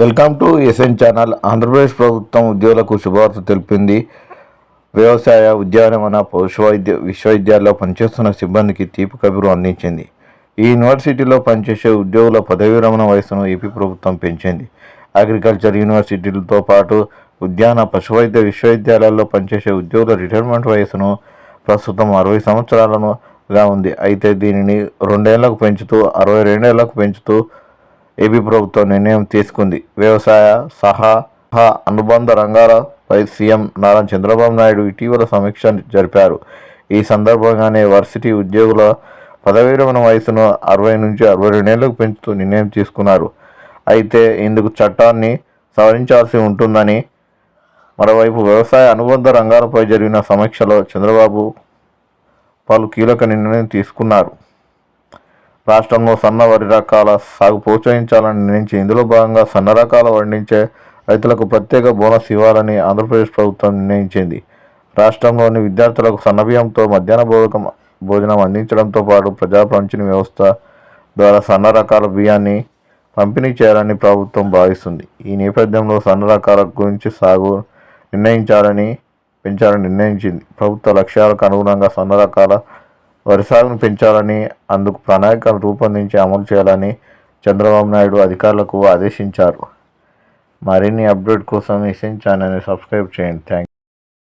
Welcome to SN channel. Andhra Pradesh ప్రభుత్వం ఉద్యోగులకు శుభవార్త తెలిపింది. వ్యవసాయ ఉద్యానవన పశువైద్య విశ్వవిద్యాలయంలో పనిచేస్తున్న సిబ్బందికి తీపి కబురు అందించింది. ఈ యూనివర్సిటీలో పనిచేసే ఉద్యోగుల పదవీ విరమణ వయసును ఏపీ ప్రభుత్వం పెంచింది. అగ్రికల్చర్ యూనివర్సిటీలతో పాటు ఉద్యాన పశువైద్య విశ్వవిద్యాలయాల్లో పనిచేసే ఉద్యోగుల రిటైర్మెంట్ వయసును ప్రస్తుతం అరవై సంవత్సరాలనుగా ఉంది. అయితే దీనిని రెండేళ్ళకు పెంచుతూ అరవై రెండేళ్ళకు పెంచుతూ ఏపీ ప్రభుత్వం నిర్ణయం తీసుకుంది. వ్యవసాయ సహా అనుబంధ రంగాలపై సీఎం నారా చంద్రబాబు నాయుడు ఇటీవల సమీక్ష జరిపారు. ఈ సందర్భంగానే వర్సిటీ ఉద్యోగుల పదవీ విరమణ వయసును అరవై నుంచి అరవై రెండేళ్ళకు పెంచుతూ నిర్ణయం తీసుకున్నారు. అయితే ఇందుకు చట్టాన్ని సవరించాల్సి ఉంటుందని మరోవైపు వ్యవసాయ అనుబంధ రంగాలపై జరిగిన సమీక్షలో చంద్రబాబు పలు కీలక నిర్ణయం తీసుకున్నారు. రాష్ట్రంలో సన్న వరి రకాల సాగు ప్రోత్సహించాలని నిర్ణయించి ఇందులో భాగంగా సన్న రకాల పండించే రైతులకు ప్రత్యేక బోనస్ ఇవ్వాలని ఆంధ్రప్రదేశ్ ప్రభుత్వం నిర్ణయించింది. రాష్ట్రంలోని విద్యార్థులకు సన్నబియ్యంతో మధ్యాహ్న భోజకం భోజనం అందించడంతో పాటు ప్రజా పంపిణీ వ్యవస్థ ద్వారా సన్న రకాల బియ్యాన్ని పంపిణీ చేయాలని ప్రభుత్వం భావిస్తుంది. ఈ నేపథ్యంలో సన్న రకాల గురించి సాగు నిర్ణయించాలని పెంచాలని నిర్ణయించింది. ప్రభుత్వ లక్ష్యాలకు అనుగుణంగా సన్న రకాల వరి సాగును పెంచాలని అందుకు ప్రణాళికలు రూపొందించి అమలు చేయాలని చంద్రబాబు నాయుడు అధికారులకు ఆదేశించారు. మరిన్ని అప్డేట్ కోసం ఎస్ఎన్ ఛానల్ని సబ్స్క్రైబ్ చేయండి. థ్యాంక్